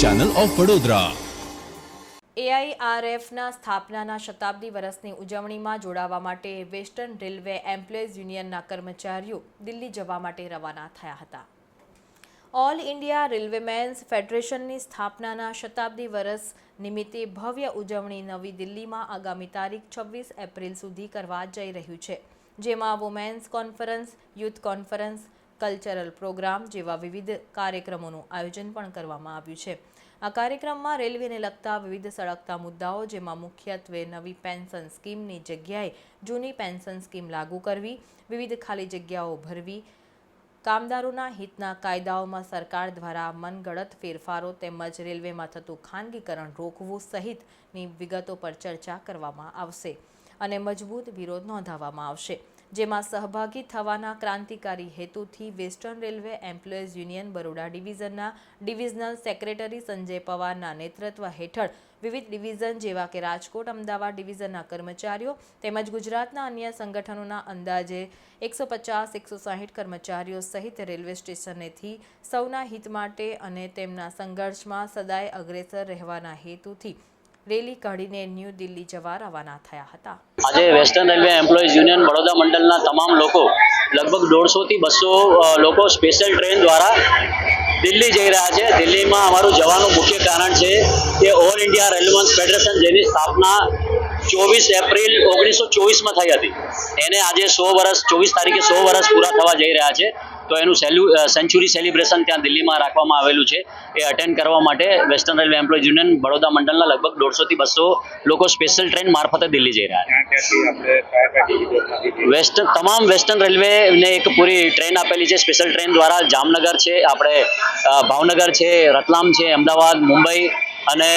Channel of Vadodara એઆઈઆરએફના સ્થાપનાના શતાબ્દી વર્ષની ઉજવણીમાં જોડાવા માટે વેસ્ટર્ન રેલવે એમ્પ્લોઈઝ યુનિયનના કર્મચારીઓ દિલ્હી જવા માટે રવાના થયા હતા. ઓલ ઇન્ડિયા રેલવેમેન્સ ફેડરેશનની સ્થાપનાના શતાબ્દી વર્ષ નિમિત્તે ભવ્ય ઉજવણી નવી દિલ્હીમાં આગામી તારીખ છવ્વીસ એપ્રિલ સુધી કરવા જઈ રહ્યું છે. જેમાં women's conference youth conference cultural programme જેવા વિવિધ કાર્યક્રમોનું આયોજન પણ કરવામાં આવ્યું છે. આ કાર્યક્રમમાં રેલવેને લગતા વિવિધ સળગતા મુદ્દાઓ જેમાં મુખ્યત્વે નવી પેન્શન સ્કીમની જગ્યાએ જૂની પેન્શન સ્કીમ લાગુ કરવી, વિવિધ ખાલી જગ્યાઓ ભરવી, કામદારોના હિતના કાયદાઓમાં સરકાર દ્વારા મનગળત ફેરફારો તેમજ રેલવેમાં થતું ખાનગીકરણ રોકવું સહિતની વિગતો પર ચર્ચા કરવામાં આવશે. અને મજબૂત વિરોધ નોંધાવવામાં આવશે. જેમાં સહભાગી થવાના ક્રાંતિકારી હેતુથી western railway employees union Baroda ડિવિઝનના divisional secretary Sanjay પવારના નેતૃત્વ હેઠળ વિવિધ ડિવિઝન જેવા કે રાજકોટ, અમદાવાદ ડિવિઝનના કર્મચારીઓ તેમજ ગુજરાતના અન્ય સંગઠનોના અંદાજે એકસો પચાસ, એકસો સાહીઠ કર્મચારીઓ સહિત રેલવે સ્ટેશનેથી સૌના હિત માટે અને તેમના સંઘર્ષમાં સદાય અગ્રેસર રહેવાના હેતુથી રેલી કાઢીને ન્યૂ દિલ્હી જવા રવાના થયા હતા. આજે Western Railway Employees Union Baroda મંડળના તમામ લોકો, લગભગ દોઢસોથી બસો લોકો સ્પેશિયલ ટ્રેન દ્વારા દિલ્હી જઈ રહ્યા છે. દિલ્હીમાં અમારું જવાનું મુખ્ય કારણ છે કે ઓલ ઇન્ડિયા રેલવન્સ ફેડરેશન જેની સ્થાપના ચોવીસ એપ્રિલ ઓગણીસો ચોવીસમાં થઈ હતી. એને આજે સો વર્ષ ચોવીસ તારીખે સો વર્ષ પૂરા થવા જઈ રહ્યા છે. તો એનું સેલ્યુ સેન્ચુરી સેલિબ્રેશન ત્યાં દિલ્હીમાં રાખવામાં આવેલું છે. એ અટેન્ડ કરવા માટે Western Railway Employees Union Baroda મંડળના લગભગ દોઢસોથી બસો લોકો સ્પેશિયલ ટ્રેન મારફતે દિલ્હી જઈ રહ્યા છે. વેસ્ટર્ન તમામ વેસ્ટર્ન રેલવેને એક પૂરી ટ્રેન આપેલી છે. સ્પેશિયલ ટ્રેન દ્વારા જામનગર છે આપણે ભાવનગર છે રતલામ છે અમદાવાદ મુંબઈ અને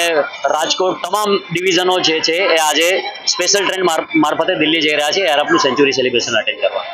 રાજકોટ તમામ ડિવિઝનો જે છે એ આજે સ્પેશિયલ ટ્રેન મારફતે દિલ્હી જઈ રહ્યા છે. એરપનું સેન્ચુરી સેલિબ્રેશન અટેન્ડ કરવા.